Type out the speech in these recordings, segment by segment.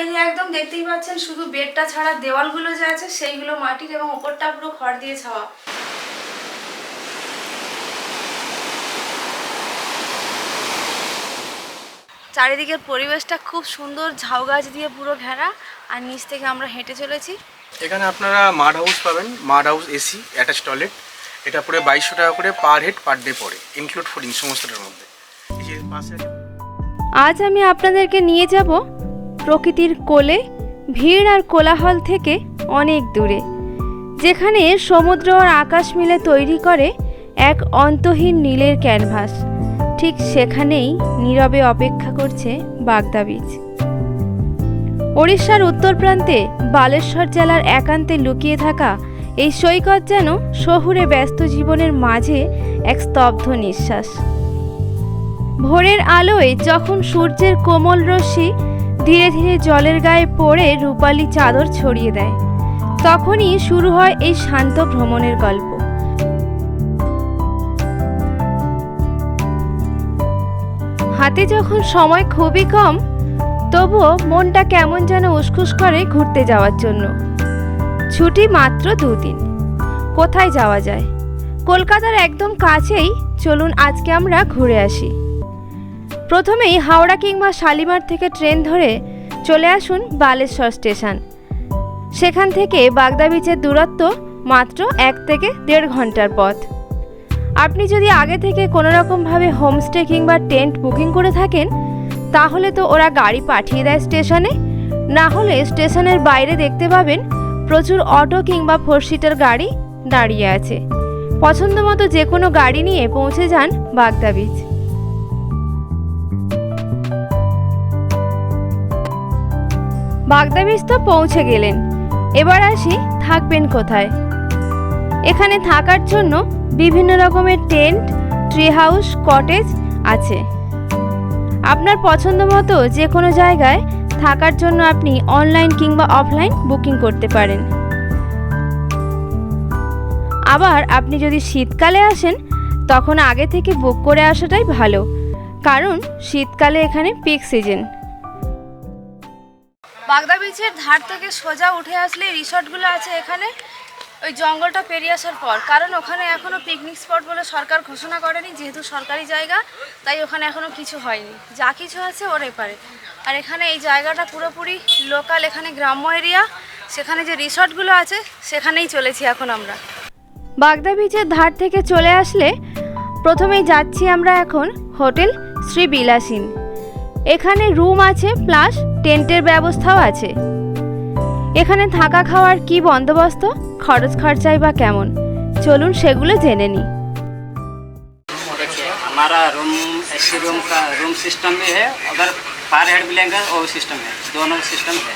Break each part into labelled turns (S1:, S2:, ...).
S1: এই যে একদম দেখতেই পাচ্ছেন শুধু বেডটা ছাড়া দেওয়ালগুলো যে আছে সেইগুলো মাটির এবং ওপরটা পুরো খড় দিয়ে ছাওয়া। চারিদিকের পরিবেশটা খুব সুন্দর ঝাউ গাছ দিয়ে পুরো ঘেরা আর নিচ থেকে আমরা হেঁটে চলেছি।
S2: এখানে আপনারা মাড হাউস পাবেন mud house AC attach toilet. এটা পড়ে বাইশশো টাকা করে পার হেড পার ডে পড়ে ইনক্লুড ফুডিং সমস্তটার মধ্যে। এই যে
S3: আজ আমি আপনাদেরকে নিয়ে যাব প্রকৃতির কোলে, ভিড় আর কোলাহল থেকে অনেক দূরে, যেখানে সমুদ্র আর আকাশ মিলে তৈরি করে এক অন্তহীন নীলের ক্যানভাস। ঠিক সেখানেই নীরবে অপেক্ষা করছে বাগদা বীচ ওড়িশার উত্তর প্রান্তে বালেশ্বর জেলার একান্তে লুকিয়ে থাকা এই সৈকত যেন শহুরে ব্যস্ত জীবনের মাঝে এক স্তব্ধ নিঃশ্বাস। ভোরের আলোয় যখন সূর্যের কোমল রশ্মি ধীরে ধীরে জলের গায়ে পড়ে রূপালি চাদর ছড়িয়ে দেয়। তখনই শুরু হয় এই শান্ত ভ্রমণের গল্প। হাতে যখন সময় খুবই কম, তবুও মনটা কেমন যেন উসখুস করে ঘুরতে যাওয়ার জন্য। ছুটি মাত্র দুদিন। কোথায় যাওয়া যায়? কলকাতার একদম কাছেই। চলুন আজকে আমরা ঘুরে আসি। প্রথমেই হাওড়া কিংবা শালিমার থেকে ট্রেন ধরে চলে আসুন বালেশ্বর স্টেশন। সেখান থেকে বাগদা বিচের দূরত্ব মাত্র এক থেকে দেড় ঘণ্টার পথ। আপনি যদি আগে থেকে কোনো রকমভাবে হোমস্টে কিংবা টেন্ট বুকিং করে থাকেন, তাহলে তো ওরা গাড়ি পাঠিয়ে দেয় স্টেশনে। না হলে স্টেশনের বাইরে দেখতে পাবেন প্রচুর অটো কিংবা ফোর সিটার গাড়ি দাঁড়িয়ে আছে। পছন্দ মতো যে কোনো গাড়ি নিয়ে পৌঁছে যান বাগদা বিচ বাগদা বীজ তো পৌঁছে গেলেন। এবার আসি থাকবেন কোথায়। এখানে থাকার জন্য বিভিন্ন রকমের টেন্ট, ট্রি হাউস, কটেজ আছে। আপনার পছন্দ মতো যে কোনো জায়গায় থাকার জন্য আপনি অনলাইন কিংবা অফলাইন বুকিং করতে পারেন। আবার আপনি যদি শীতকালে আসেন, তখন আগে থেকে বুক করে আসাটাই ভালো। কারণ শীতকালে এখানে পিক সিজন।
S1: বাগদা বিচের ধার থেকে সোজা উঠে আসলে রিসর্টগুলো আছে এখানে। ওই জঙ্গলটা পেরিয়ে আসার পর। কারণ ওখানে এখনও পিকনিক স্পট বলে সরকার ঘোষণা করেনি, যেহেতু সরকারি জায়গা, তাই ওখানে এখনও কিছু হয়নি। যা কিছু আছে ওর এপারে আর এখানে এই জায়গাটা পুরোপুরি লোকাল এখানে গ্রাম্য এরিয়া সেখানে যে রিসর্টগুলো আছে, সেখানেই চলেছি এখন আমরা।
S3: বাগদা বিচের ধার থেকে চলে আসলে প্রথমেই যাচ্ছি আমরা এখন হোটেল শ্রী বিলাসিন। এখানে রুম আছে প্লাস টেন্টের ব্যবস্থাও আছে এখানে থাকা খাওয়ার কি বন্দোবস্ত খরচ খরচাই বা কেমন চলুন সেগুলো জেনে নিই
S4: देखिए हमारा रूम एसी रूम का रूम सिस्टम भी है अगर पर हेड भी लेंगे वो भी सिस्टम है दोनों सिस्टम है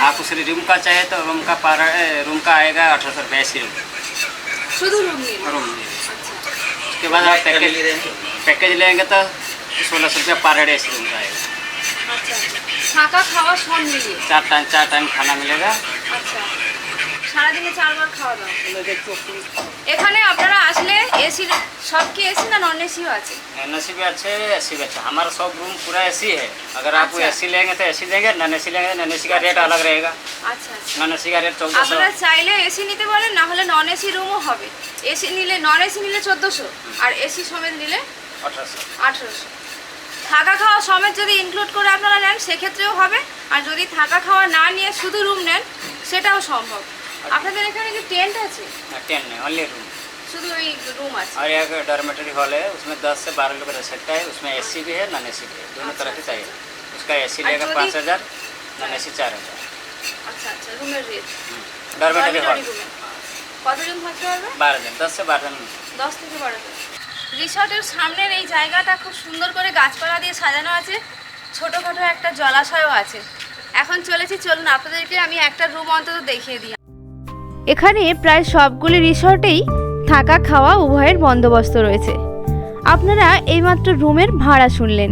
S4: आप उस रूम का चाहे तो रूम का पर रूम का आएगा अठारह सौ रुपये एसी रूम
S1: শুধু রুম নিয়ে
S4: रूम उसके बाद आप पैकेज पैकेज लेंगे तो सोलह सौ रुपया पर हेड एसी रूम का आएगा
S1: আচ্ছা থাকা খাওয়া সব মিলিয়ে
S4: चार टाइम चार टाइम खाना मिलेगा
S1: আচ্ছা সারাদিনে চারবার খাওয়া দাওয়া এখানে আপনারা আসলে এসি সব কি এসি না নন এসিও আছে
S4: एन भी अच्छे ए सी भी अच्छा हमारा सब रूम पूरा ए सी है अगर आप
S1: अच्छा।
S4: ए सी लेंगे तो ए सी लेंगे नॉन ए सी लेंगे नॉन ए सी का रेट अलग रहेगा
S1: আচ্ছা আচ্ছা
S4: नॉन ए सी का रेट चौदह सौ
S1: আপনারা চাইলে এসি নিতে পারেন না হলে নন এসি রুমও হবে এসি নিলে নন এসি নিলে চোদ্দোশো আর এসি সমেত নিলে
S4: अठारह सौ
S1: আঠেরোশো থাকা খাওয়া সমেত যদি ইনক্লুড করে আপনারা নেন সেক্ষেত্রেও হবে আর যদি থাকা খাওয়া না নিয়ে শুধু রুম নেন সেটাও সম্ভব আপনাদের এখানে কি টেন্ট আছে
S4: टेन नहीं ओनली रूम
S1: শুধু ওই রুম আছে
S4: और एक डॉर्मेटरी हॉल है उसमें 10 से 12 लोग रह सकता है उसमें एसी भी है नॉन एसी भी है दोनों तरह से चाहिए उसका एसी
S1: और
S4: लेगा
S1: जो
S4: पाँच
S1: भी-
S4: हज़ार नॉन एसी चार हज़ार
S1: আচ্ছা আচ্ছা রুমের রেট
S4: डॉर्मेटरी हॉल
S1: রুমে কতজন থাকতে পারবে
S4: बारह दिन दस से बारह दिन
S1: দশ থেকে বারো জন রিসর্টের সামনের এই জায়গাটা খুব সুন্দর করে গাছপালা দিয়ে সাজানো আছে। ছোটোখাটো একটা জলাশয়ও আছে। এখন চলেছি চলুন আপনাদেরকে আমি একটা রুম অন্তত দেখিয়ে দিই।
S3: এখানে প্রায় সবগুলি রিসর্টেই থাকা খাওয়া উভয়ের বন্দোবস্ত রয়েছে। আপনারা এইমাত্র রুমের ভাড়া শুনলেন।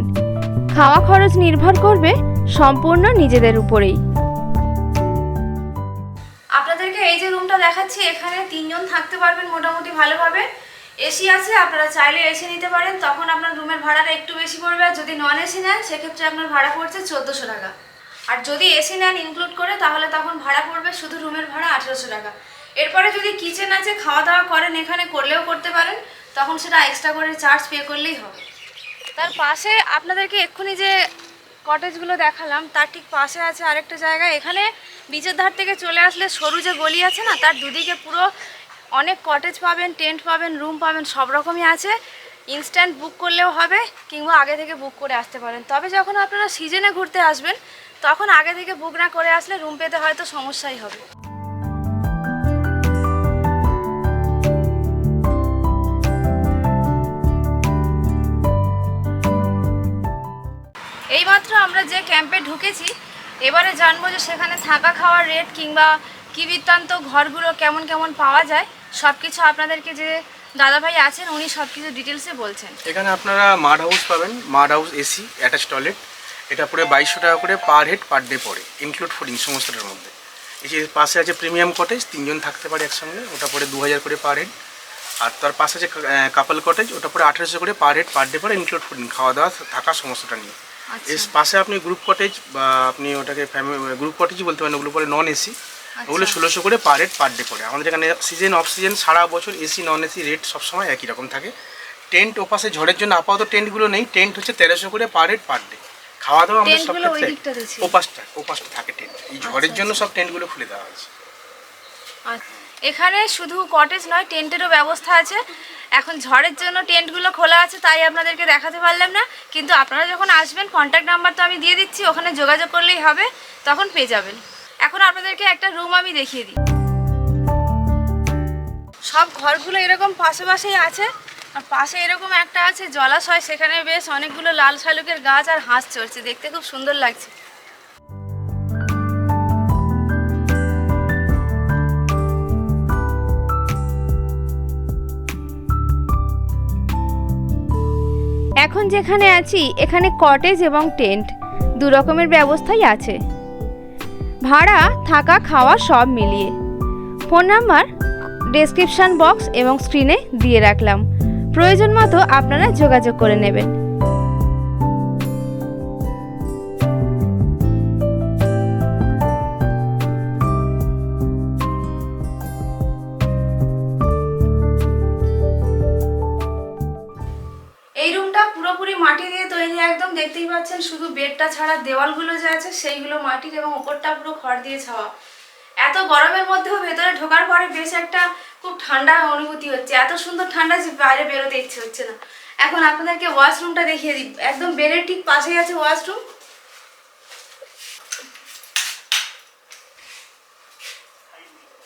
S3: খাওয়া খরচ নির্ভর করবে সম্পূর্ণ নিজেদের উপরেই।
S1: আপনাদেরকে এই যে রুমটা দেখাচ্ছি এখানে তিনজন থাকতে পারবেন মোটামুটি ভালোভাবে। এসি আছে, আপনারা চাইলে এসি নিতে পারেন। তখন আপনার রুমের ভাড়াটা একটু বেশি পড়বে। আর যদি নন এসি নেন, সেক্ষেত্রে আপনার ভাড়া পড়ছে চোদ্দোশো টাকা।
S3: আর যদি এসি নেন ইনক্লুড করে, তাহলে তখন ভাড়া পড়বে শুধু রুমের ভাড়া আঠেরোশো টাকা। এরপরে যদি কিচেন আছে খাওয়া দাওয়া করেন, এখানে করলেও করতে পারেন। তখন সেটা এক্সট্রা করে চার্জ পে করলেই হবে। তার পাশে আপনাদেরকে এক্ষুনি যে কটেজগুলো দেখালাম, তার ঠিক পাশে আছে আরেকটা জায়গা। এখানে বিচের ধার থেকে চলে আসলে সরু যে গলি আছে না, তার দুদিকে পুরো অনেক কটেজ পাবেন টেন্ট পাবেন রুম পাবেন, সব রকমই আছে। ইনস্ট্যান্ট বুক করলেও হবে কিংবা আগে থেকে বুক করে আসতে পারেন। তবে যখন আপনারা সিজনে ঘুরতে আসবেন, তখন আগে থেকে বুক না করে আসলে রুম পেতে হয়তো সমস্যাই হবে। এইমাত্র আমরা যে ক্যাম্পে ঢুকেছি, এবারে জানব যে সেখানে থাকা খাওয়ার রেট কিংবা কী বৃত্তান্ত ঘরগুলো কেমন কেমন পাওয়া যায়। সব কিছু আপনাদেরকে যে দাদাভাই আছেন উনি সব কিছু ডিটেলসে বলছেন।
S2: এখানে আপনারা মাড হাউস পাবেন mud house AC attach toilet এটা পড়ে বাইশশো টাকা করে পার হেড পার ডে পড়ে ইনক্লুড ফুডিং সমস্তটার মধ্যে। এই যে পাশে আছে প্রিমিয়াম কটেজ তিনজন থাকতে পারে একসঙ্গে ওটা পড়ে দু হাজার করে পার হেড আর তার পাশে আছে কাপল কটেজ ওটা পড়ে আঠেরোশো করে পার হেড পার ডে পড়ে ইনক্লুড ফুডিং খাওয়া দাওয়া থাকা সমস্তটা নিয়ে।
S3: আচ্ছা।
S2: এর পাশে আপনি গ্রুপ কটেজ বা আপনি ওটাকে ফ্যামিলি গ্রুপ কটেজই বলতে পারেন ওগুলো পরে নন এসি ওগুলো ষোলোশো করে পার হেড পার ডে পড়ে। আমাদের এখানে সিজন অফ সিজন সারা বছর এসি নন এসি রেট সবসময় একই রকম থাকে। টেন্ট ওপাশে ঝড়ের জন্য আপাতত টেন্টগুলো নেই। টেন্ট হচ্ছে তেরোশো করে পার হেড পার ডে খাওয়া দাওয়া আমাদের সব
S3: টেন্টগুলো
S2: ক্ষেত্রে। ওপাশটা ওপাশটা থাকে টেন্ট এই ঝড়ের
S3: আচ্ছা,
S2: জন্য সব টেন্টগুলো খুলে দেওয়া হয়েছে।
S3: আর এখানে শুধু কটেজ নয় টেন্টেরও ব্যবস্থা আছে। এখন ঝড়ের জন্য টেন্টগুলো খোলা আছে তাই আপনাদেরকে দেখাতে পারলাম না। কিন্তু আপনারা যখন আসবেন কন্ট্যাক্ট নাম্বার তো আমি দিয়ে দিচ্ছি ওখানে যোগাযোগ করলেই হবে তখন পেয়ে যাবেন। এখন আপনাদেরকে একটা রুম আমি দেখিয়ে দিই। সব ঘরগুলো এরকম পাশে পাশেই আছে, আর পাশে এরকম একটা আছে জলাশয়, সেখানে বেশ অনেকগুলো লাল শালুকের গাছ আর হাঁস চড়ছে। দেখতে খুব সুন্দর লাগছে।
S5: এখন যেখানে আছি, এখানে কটেজ এবং টেন্ট দু রকমের ব্যবস্থাই আছে। ভাড়া, থাকা, খাওয়া সব মিলিয়ে। ফোন নাম্বার ডেসক্রিপশান বক্স এবং স্ক্রিনে দিয়ে রাখলাম। প্রয়োজন মতো আপনারা যোগাযোগ করে নেবেন।
S3: ছাড়া দেওয়ালগুলো যে আছে সেইগুলো মাটির এবং ওপরটা পুরো খড় দিয়ে ছাওয়া। এত গরমের মধ্যেও ভেতরে ঢোকার পরে বেশ একটা খুব ঠান্ডা অনুভূতি হচ্ছে। এত সুন্দর ঠান্ডা যে বাইরে বেরোতে ইচ্ছে হচ্ছে না। এখন আপনাদেরকে ওয়াশরুমটা দেখিয়ে দিই। একদম বেডের ঠিক পাশেই আছে ওয়াশরুম।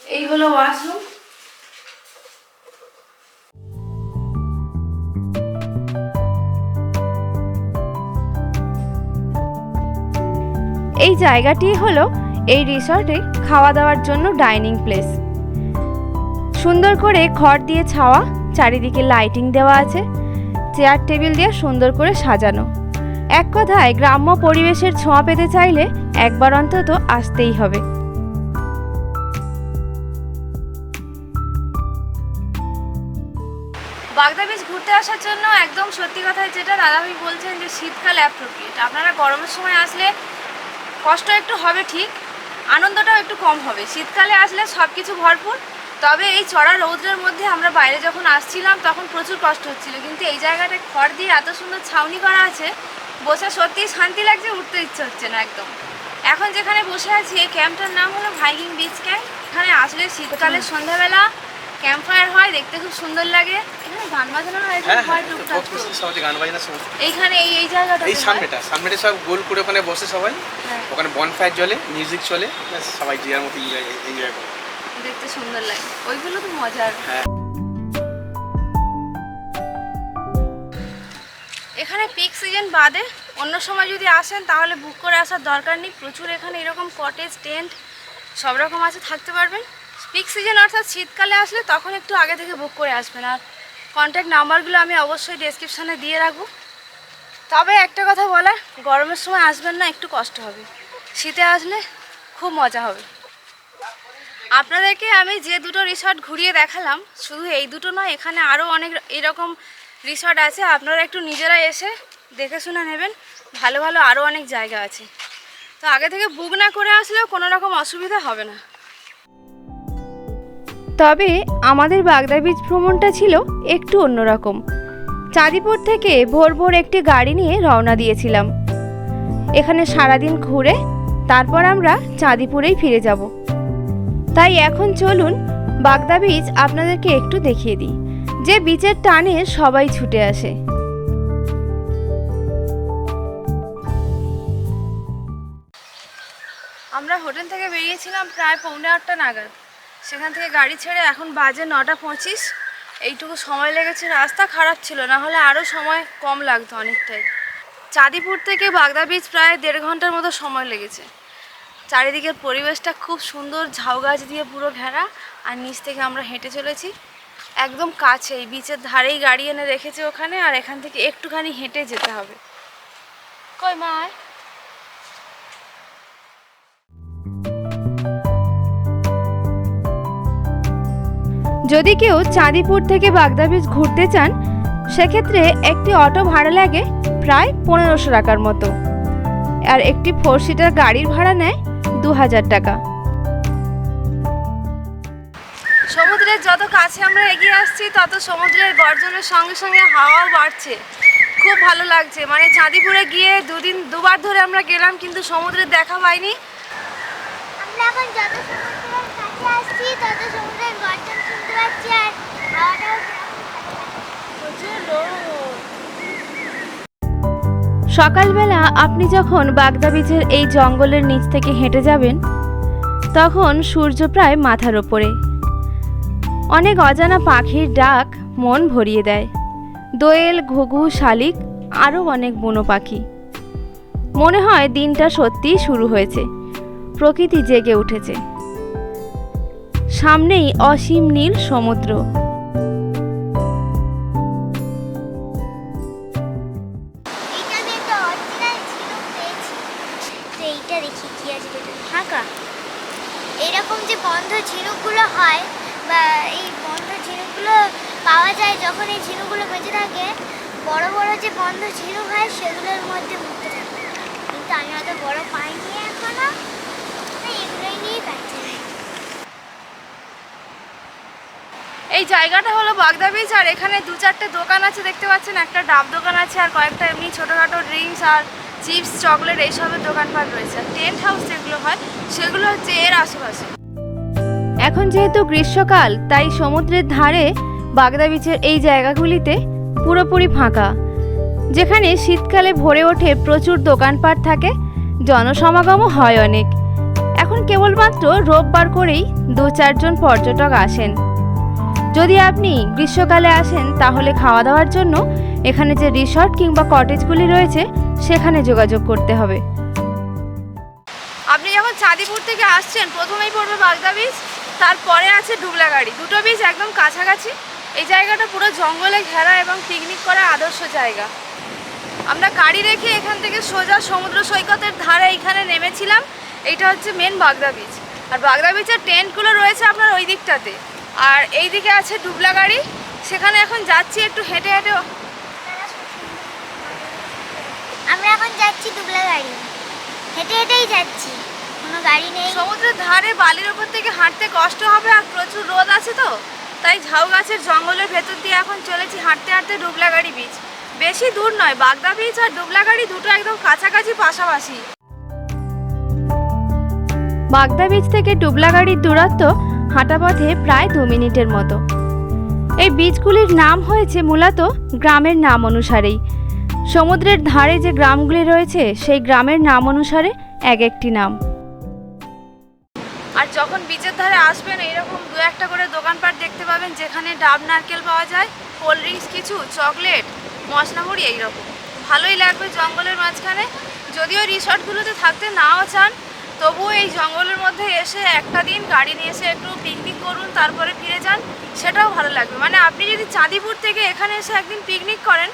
S3: এই হলো ওয়াশরুম।
S5: এই জায়গাটি হলো এই রিসর্টে খাওয়া দাওয়ার জন্য ডাইনিং প্লেস। সুন্দর করে খড় দিয়ে ছাওয়া, চারিদিকে লাইটিং দেওয়া আছে, চেয়ার টেবিল দিয়ে সুন্দর করে সাজানো। এক কথায় গ্রাম্য পরিবেশের ছোঁয়া পেতে চাইলে একবার অন্তত আসতেই হবে।
S3: বাগদা বিচ ঘুরতে আসার জন্য একদম সত্যি কথাই যেটা দাদাভাই বলছেন যে শীতকাল অ্যাপ্রোপ্রিয়েট আপনারা গরমের সময় আসলে কষ্ট একটু হবে ঠিক আনন্দটাও একটু কম হবে। শীতকালে আসলে সব কিছু ভরপুর তবে এই চড়া রৌদ্রের মধ্যে আমরা বাইরে যখন আসছিলাম তখন প্রচুর কষ্ট হচ্ছিল। কিন্তু এই জায়গাটা খড় দিয়ে এত সুন্দর ছাউনি করা আছে বসে সত্যিই শান্তি লাগছে উঠতে ইচ্ছে হচ্ছে না একদম। এখন যেখানে বসে আছি এই ক্যাম্পটার নাম হলো ভাইকিং বিচ ক্যাম্প। এখানে আসলে শীতকালে সন্ধ্যাবেলা ক্যাম্প ফায়ার হয় দেখতে খুব সুন্দর লাগে। এখানে গান বাজানো হয়
S2: হ্যাঁ
S3: হয়
S2: হ্যাঁ
S3: টুকটাক
S2: সবাই গান বাজনা
S3: এইখানে এই এই জায়গাটা
S2: এই সামনেটা সামনেটা সব গোল করে ওখানে বসে সবাই।
S3: হ্যাঁ।
S2: ওখানে বনফায়ার মিউজিক চলে সবাই মতো এনজয় করে।
S3: দেখতে সুন্দর লাগে। ওইগুলো তো মজার।
S2: হ্যাঁ।
S3: এখানে পিক সিজন বাদে অন্য সময় যদি আসেন তাহলে বুক করে আসার দরকার নেই। প্রচুর এখানে এরকম কটেজ টেন্ট সব রকম আছে থাকতে পারবেন। পিক সিজন অর্থাৎ শীতকালে আসলে তখন একটু আগে থেকে বুক করে আসবেন। আর কন্ট্যাক্ট নাম্বারগুলো আমি অবশ্যই ডেসক্রিপশানে দিয়ে রাখব। তবে একটা কথা বলার, গরমের সময় আসবেন না, একটু কষ্ট হবে। শীতে আসলে খুব মজা হবে। আপনাদেরকে আমি যে দুটো রিসর্ট ঘুরিয়ে দেখালাম, শুধু এই দুটো নয়, এখানে আরও অনেক এরকম রিসর্ট আছে। আপনারা একটু নিজেরা এসে দেখে শুনে নেবেন। ভালো ভালো আরও অনেক জায়গা আছে। তো আগে থেকে বুক না করে আসলেও কোনো রকম অসুবিধা হবে না।
S5: তবে আমাদের বাগদা বীজ ভ্রমণটা ছিল একটু অন্যরকম। চাঁদিপুর থেকে ভোর ভোর একটি গাড়ি নিয়ে রওনা দিয়েছিলাম। এখানে সারাদিন ঘুরে তারপর আমরা চাঁদিপুরেই ফিরে যাব। তাই এখন চলুন বাগদা বীজ আপনাদেরকে একটু দেখিয়ে দিই। যে বীচের টানে সবাই ছুটে আসে।
S3: আমরা হোটেল থেকে বেরিয়েছিলাম প্রায় পৌনে আটটা নাগাদ। সেখান থেকে গাড়ি ছেড়ে এখন বাজে নটা পঁচিশ। এইটুকু সময় লেগেছে, রাস্তা খারাপ ছিল, না হলে আরও সময় কম লাগতো অনেকটাই। চাঁদিপুর থেকে বাগদা বীচ প্রায় দেড় ঘণ্টার মতো সময় লেগেছে। চারিদিকের পরিবেশটা খুব সুন্দর, ঝাউ গাছ দিয়ে পুরো ঘেরা, আর নিচ থেকে আমরা হেঁটে চলেছি। একদম কাছেই বিচের ধারেই গাড়ি এনে রেখেছে ওখানে, আর এখান থেকে একটুখানি হেঁটে যেতে হবে। কই মা
S5: যদি কেউ চাঁদিপুর থেকে বাগদা বীচ ঘুরতে চান সেক্ষেত্রে একটি অটো ভাড়া লাগে প্রায় পনেরোশো টাকার মতো। আর একটি ফোর সিটার গাড়ির ভাড়া নেয় দু হাজার টাকা।
S3: সমুদ্রের যত কাছে আমরা এগিয়ে আসছি তত সমুদ্রের গর্জনের সঙ্গে সঙ্গে হাওয়াও বাড়ছে। খুব ভালো লাগছে। মানে চাঁদিপুরে গিয়ে দুদিন দুবার ধরে আমরা গেলাম কিন্তু সমুদ্রের দেখা পাইনি
S6: আমরা এখন যত সমুদ্রের কাছে আসছি তত সমুদ্রের গর্জন শুনতে পাচ্ছি আর হাওয়াটাও
S5: সকালবেলা আপনি যখন বাগদা বীচের এই জঙ্গলের নিচ থেকে হেঁটে যাবেন তখন সূর্য প্রায় মাথার ওপরে। অনেক অজানা পাখির ডাক মন ভরিয়ে দেয়। দোয়েল ঘুঘু শালিক আরও অনেক বনো পাখি। মনে হয় দিনটা সত্যিই শুরু হয়েছে। প্রকৃতি জেগে উঠেছে। সামনেই অসীম নীল সমুদ্র।
S6: এরকম যে বন্ধ ঝিনুকগুলো হয় বা এই বন্ধ ঝিনুকগুলো পাওয়া যায় যখন এই ঝিনুকগুলো বেঁচে থাকে, বড় বড় যে বন্ধ ঝিনুক হয় সেগুলোর মধ্যে মুক্ত থাকে। কিন্তু আমি অত বড় পাইনি এখনও তো এগুলোই নিয়েই পাচ্ছি
S3: এই জায়গাটা হলো বাগদা বিচ আর এখানে দু চারটে দোকান আছে, দেখতে পাচ্ছেন? একটা ডাব দোকান আছে, আর কয়েকটা এমনি ছোটোখাটো ড্রিঙ্কস আর চিপস চকলেট এইসবের দোকানপাট রয়েছে। টেন্ট হাউস যেগুলো হয়, সেগুলো হচ্ছে এর আশেপাশে।
S5: এখন যেহেতু গ্রীষ্মকাল, তাই সমুদ্রের ধারে বাগদা বিচের এই জায়গাগুলিতে পুরোপুরি ফাঁকা। যেখানে শীতকালে ভরে ওঠে প্রচুর দোকানপাট থাকে, জনসমাগমও হয় অনেক। এখন কেবলমাত্র রোববার করেই দু চারজন পর্যটক আসেন। যদি আপনি গ্রীষ্মকালে আসেন, তাহলে খাওয়া দাওয়ার জন্য এখানে যে রিসর্ট কিংবা কটেজগুলি রয়েছে, সেখানে যোগাযোগ করতে হবে।
S3: আপনি যখন চাঁদিপুর থেকে আসছেন, প্রথমেই পড়বে বাগদা বীচ তারপরে আছে ডুবলা গাড়ি দুটো বীচ একদম কাছাকাছি। এই জায়গাটা পুরো জঙ্গলে ঘেরা এবং পিকনিক করার আদর্শ জায়গা। আমরা গাড়ি রেখে এখান থেকে সোজা সমুদ্র সৈকতের ধারে এইখানে নেমেছিলাম। এইটা হচ্ছে মেন বাগদা বীচ আর বাগদা বীচের টেন্টগুলো রয়েছে আপনার ওই দিকটাতে। আর এই দিকে আছে ডুবলা গাড়ি। সেখানে এখন যাচ্ছি একটু হেঁটে হেঁটে।
S6: আমরা এখন যাচ্ছি ডুবলা গাড়ি। হেঁটে হেঁটেই যাচ্ছি। কোনো গাড়ি নেই।
S3: সমুদ্রের ধারে বালির ওপর থেকে হাঁটতে কষ্ট হবে আর প্রচুর রোদ আছে তো। তাই ঝাউ গাছের জঙ্গলের ভেতর দিয়ে এখন চলেছি হাঁটতে হাঁটতে ডুবলাগাড়ি বিচ বেশি দূর নয় বাগদা বিচ আর ডুবলাগাড়ি দুটো একদম কাছাকাছি পাশাপাশি।
S5: বাগদা বীচ থেকে ডুবলাগাড়ির দূরত্ব হাঁটা পথে প্রায় দু মিনিটের মতো। এই বীচগুলির নাম হয়েছে মূলত গ্রামের নাম অনুসারেই। সমুদ্রের ধারে যে গ্রামগুলি রয়েছে, সেই গ্রামের নাম অনুসারে এক একটি নাম।
S3: আর যখন বিচের ধারে আসবেন এরকম দু একটা করে দোকানপাট দেখতে পাবেন, যেখানে ডাব, নারকেল পাওয়া যায়, কোল্ড ড্রিঙ্কস কিছু, চকলেট, মশলা মুড়ি, এইরকম। ভালোই লাগবে জঙ্গলের মাঝখানে। যদিও রিসর্টগুলোতে থাকতে নাও চান তবুও এই জঙ্গলের মধ্যে এসে একটা দিন গাড়ি নিয়ে এসে একটু পিকনিক করুন, তারপরে ফিরে যান, সেটাও ভালো লাগবে। মানে আপনি যদি চাঁদিপুর থেকে এখানে এসে একদিন পিকনিক করেন,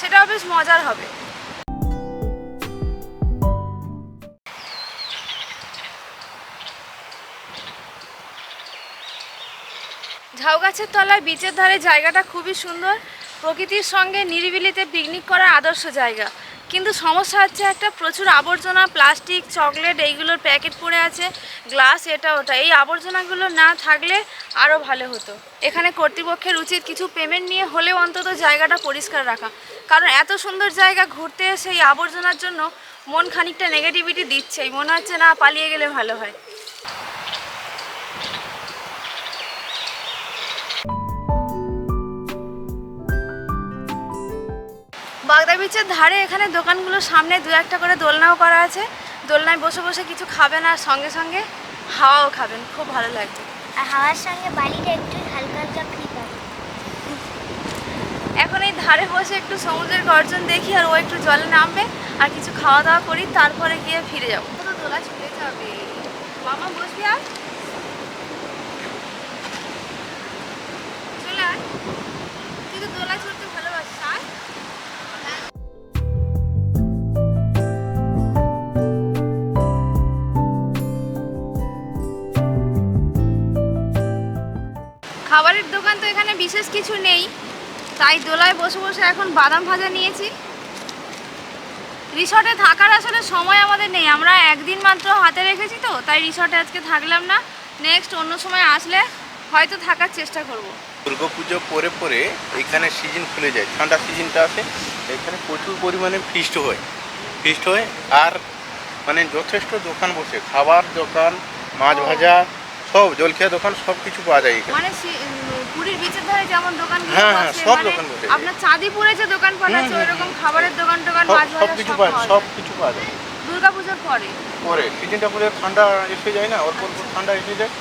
S3: সেটাও বেশ মজার হবে। ঝাউ গাছের তলায় বিচের ধারে জায়গাটা খুবই সুন্দর। প্রকৃতির সঙ্গে নিরিবিলিতে পিকনিক করার আদর্শ জায়গা। কিন্তু সমস্যা হচ্ছে একটা প্রচুর আবর্জনা, প্লাস্টিক, চকলেট এইগুলোর প্যাকেট পড়ে আছে, গ্লাস এটা ওটা। এই আবর্জনাগুলো না থাকলে আরও ভালো হতো। এখানে কর্তৃপক্ষের উচিত কিছু পেমেন্ট নিয়ে হলেও অন্তত জায়গাটা পরিষ্কার রাখা। কারণ এত সুন্দর জায়গা ঘুরতে এসে এই আবর্জনার জন্য মন খানিকটা নেগেটিভিটি দিচ্ছেই। মনে হচ্ছে না পালিয়ে গেলে ভালো হয়। বাগদা বিচের ধারে এখানে দোকানগুলোর সামনে দু একটা করে দোলনাও করা আছে। দোলনায় বসে বসে কিছু খাবেন আর সঙ্গে সঙ্গে হাওয়াও খাবেন। খুব ভালো লাগবে।
S6: আর হাওয়ার সঙ্গে বালিটা একটু হালকা হালকা ফ্রি পাবে
S3: এখন এই ধারে বসে একটু সমুদ্রের গর্জন দেখি আর ও একটু জলে নামবে আর কিছু খাওয়া দাওয়া করি তারপরে গিয়ে ফিরে যাব। তো দোলা ছুটে যাবে। মামা বসবি আর? চলে আয়। তুই তো দোলা চড়তে বিশেষ কিছু নেই। তাই দোলায় বসে বসে এখন বাদাম ভাজা নিয়েছি। রিসর্টে থাকার আসলে সময় আমাদের নেই। আমরা একদিন মাত্র হাতে রেখেছি তো, তাই রিসর্টে আজকে থাকলাম না। নেক্সট অন্য সময় আসলে হয়তো থাকার চেষ্টা করব।
S7: দুর্গাপুজো পরে পরে এখানে সিজন খুলে যায়। ঠান্ডা সিজনটা আসে, এখানে প্রচুর পরিমাণে ফিস্ট হয়। ফিস্ট হয়, আর মানে যথেষ্ট দোকান বসে। খাবার দোকান, মাছ ভাজা সব জলখিয়া দোকান সব কিছু পাওয়া যায় এখানে।
S3: মানে পুরীর বিচের ধারে যেমন দোকানগুলো
S7: হ্যাঁ, হ্যাঁ, সব
S3: মানে
S7: দোকান বসে।
S3: আপনার চাঁদিপুরে যে
S7: হুম,
S3: আছে
S7: হুম,
S3: খাবারের দোকান টোকান মাছ
S7: সব কিছু পাওয়া সব কিছু পাওয়া যায়।
S3: দুর্গাপুজোর পরে?
S7: পরে সিজনটা পরে ঠান্ডা এসে যায় না অল্প অল্প ঠান্ডা এসে যায়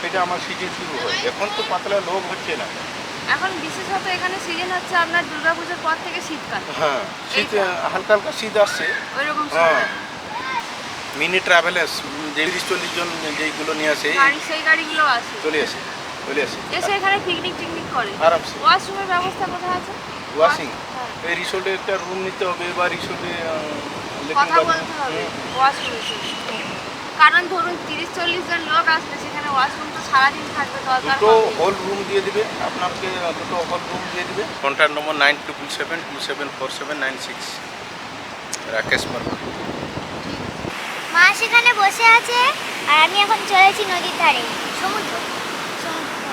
S7: সেটা আমার সিজন শুরু হয়। এখন তো পাতলা লোক হচ্ছে না।
S3: এখন বিশেষত এখানে সিজন হচ্ছে আপনার দুর্গাপুজোর পর থেকে শীতকাল।
S7: হ্যাঁ শীত হালকা হালকা শীত আসছে।
S3: ওইরকম
S7: হ্যাঁ মিনি ট্রাভেলার্স যে তিরিশ চল্লিশ জন যেইগুলো নিয়ে আসে
S3: গাড়ি সেই গাড়িগুলো আছে
S7: চলে আসে চলে আসে।
S3: এসে এখানে পিকনিক টিকনিক করে।
S7: আরামসে।
S3: ওয়াশরুমের ব্যবস্থা কোথায় আছে?
S7: ওয়াশিং।
S3: হ্যাঁ।
S7: এই রিসোর্টে একটা রুম নিতে হবে বা রিসোর্টে
S3: কথা বলতে হবে ওয়াশরুমে কারণ ধরুন তিরিশ চল্লিশ জন লোক আসলে সেখানে ওয়াশরুম তো সারাদিন থাকবে দরকার
S7: দুটো। হল রুম দিয়ে দিবে আপনাকে দুটো হল রুম দিয়ে দিবে। Contact number nine triple seven two seven four seven nine six Rakesh Marma
S6: মা সেখানে বসে আছে আর আমি এখন চলেছি নদীর ধারে। সমুদ্র। সমুদ্র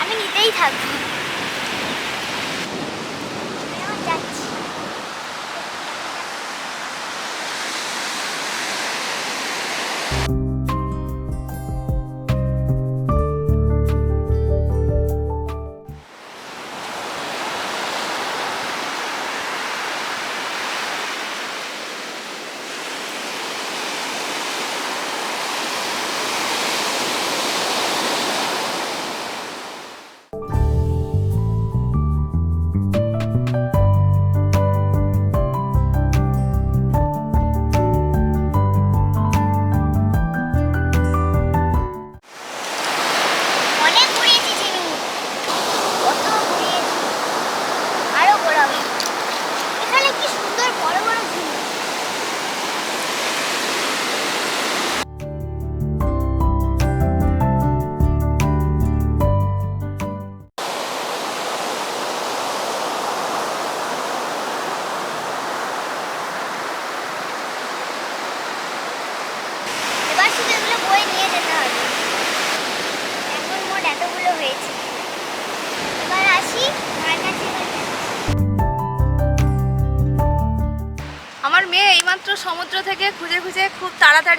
S6: আমি নিতেই থাকব।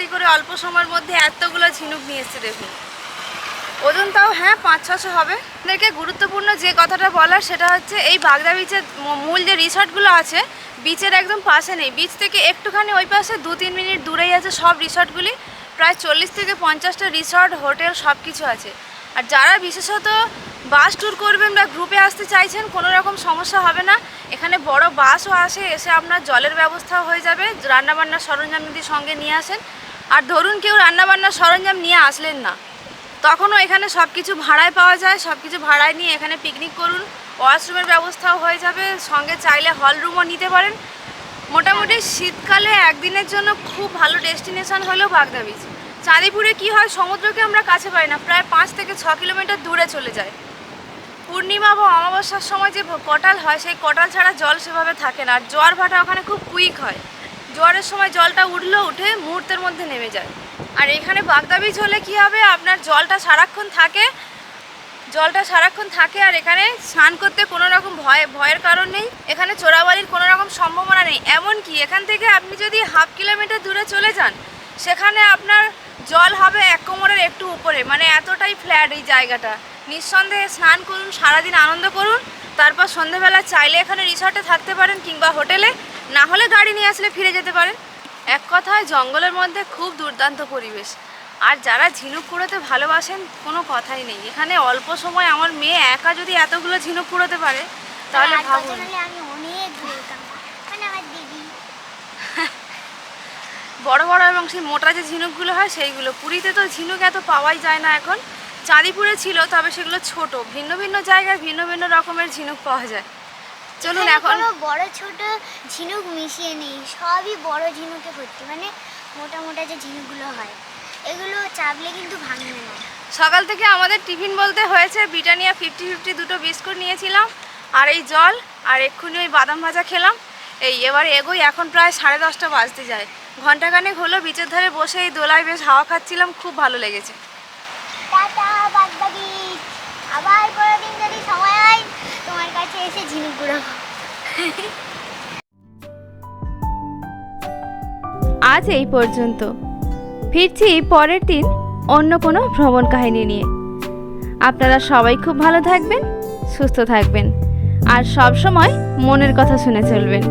S3: তাড়াতাড়ি করে অল্প সময়ের মধ্যে এতগুলো ঝিনুক নিয়ে এসছে দেখুন। ওজন তাও হ্যাঁ পাঁচ ছশো হবে। আপনাদেরকে গুরুত্বপূর্ণ যে কথাটা বলার সেটা হচ্ছে এই বাগদা বিচের মূল যে রিসর্টগুলো আছে, বিচের একদম পাশে নেই। বিচ থেকে একটুখানি ওই পাশে দু তিন মিনিট দূরেই আছে সব রিসর্টগুলি। প্রায় চল্লিশ থেকে পঞ্চাশটা রিসর্ট, হোটেল সব কিছু আছে। আর যারা বিশেষত বাস ট্যুর করবেন বা গ্রুপে আসতে চাইছেন, কোনো রকম সমস্যা হবে না। এখানে বড় বাসও আসে, এসে আপনার জলের ব্যবস্থাও হয়ে যাবে। রান্নাবান্নার সরঞ্জাম যদি সঙ্গে নিয়ে আসেন আর ধরুন কেউ রান্নাবান্নার সরঞ্জাম নিয়ে আসলেন না, তখনও এখানে সব কিছু ভাড়ায় পাওয়া যায় সব কিছু ভাড়ায় নিয়ে এখানে পিকনিক করুন ওয়াশরুমের ব্যবস্থাও হয়ে যাবে, সঙ্গে চাইলে হল রুমও নিতে পারেন। মোটামুটি শীতকালে একদিনের জন্য খুব ভালো ডেস্টিনেশন হলো বাগদা বিচ চাঁদিপুরে কি হয়, সমুদ্রকে আমরা কাছে পাই না, প্রায় পাঁচ থেকে ছ কিলোমিটার দূরে চলে যায়। পূর্ণিমা বা অমাবস্যার সময় যে কটাল হয়, সেই কটাল ছাড়া জল সেভাবে থাকে না, আর জোয়ার ভাটা ওখানে খুব কুইক হয়। জোয়ারের সময় জলটা উঠল, উঠে মুহূর্তের মধ্যে নেমে যায়। আর এখানে বাগদা বীজ হলে কি হবে? আপনার জলটা সারাক্ষণ থাকে, জলটা সারাক্ষণ থাকে আর এখানে স্নান করতে কোনো রকম ভয়, ভয়ের কারণ নেই। এখানে চোরাবালির কোনো রকম সম্ভাবনা নেই। এমন কি এখান থেকে আপনি যদি হাফ কিলোমিটার দূরে চলে যান, সেখানে আপনার জল হবে এক কোমরের একটু উপরে। মানে এতটাই ফ্ল্যাট এই জায়গাটা। নিঃসন্দেহে স্নান করুন, সারাদিন আনন্দ করুন। তারপর সন্ধেবেলা চাইলে এখানে রিসর্টে থাকতে পারেন কিংবা হোটেলে। না হলে গাড়ি নিয়ে আসলে ফিরে যেতে পারেন। এক কথায় জঙ্গলের মধ্যে খুব দুর্দান্ত পরিবেশ। আর যারা ঝিনুক কুড়োতে ভালোবাসেন কোনো কথাই নেই। এখানে অল্প সময় আমার মেয়ে একা যদি এতগুলো ঝিনুক কুড়োতে পারে তাহলে ভাবুন।
S6: মানে
S3: বড় বড় এবং সেই মোটা যে ঝিনুকগুলো হয় সেইগুলো। পুরীতে তো ঝিনুক এত পাওয়াই যায় না এখন। চাঁদিপুরে ছিল তবে সেগুলো ছোট। ভিন্ন ভিন্ন জায়গায় ভিন্ন ভিন্ন রকমের ঝিনুক পাওয়া যায়। চলুন
S6: এখানে।
S3: এখন
S6: বড় ছোট ঝিনুক মিশিয়ে নেই। সবই বড় ঝিনুকে ভর্তি মানে মোটা মোটা যে ঝিনুকগুলো হয় এগুলো চাপলে কিন্তু ভাঙবে না।
S3: সকাল থেকে আমাদের টিফিন বলতে হয়েছে ব্রিটানিয়া ফিফটি ফিফটি দুটো বিস্কুট নিয়েছিলাম আর এই জল আর এক্ষুনি ওই বাদাম ভাজা খেলাম। এই এবার এগোই এখন প্রায় সাড়ে দশটা বাজতে যায়। ঘন্টাখানেক হলো বিচের ধারে বসে এই দোলায় বেশ হাওয়া খাচ্ছিলাম খুব ভালো লেগেছে।
S6: টাটা আবার কোনোদিন যদি সময় হয় কাছে এসে ঝিনুক
S5: আজ এই পর্যন্ত। ফিরছি পরের দিন অন্য কোনো ভ্রমণ কাহিনী নিয়ে। আপনারা সবাই খুব ভালো থাকবেন, সুস্থ থাকবেন, আর সব সময় মনের কথা শুনে চলবেন।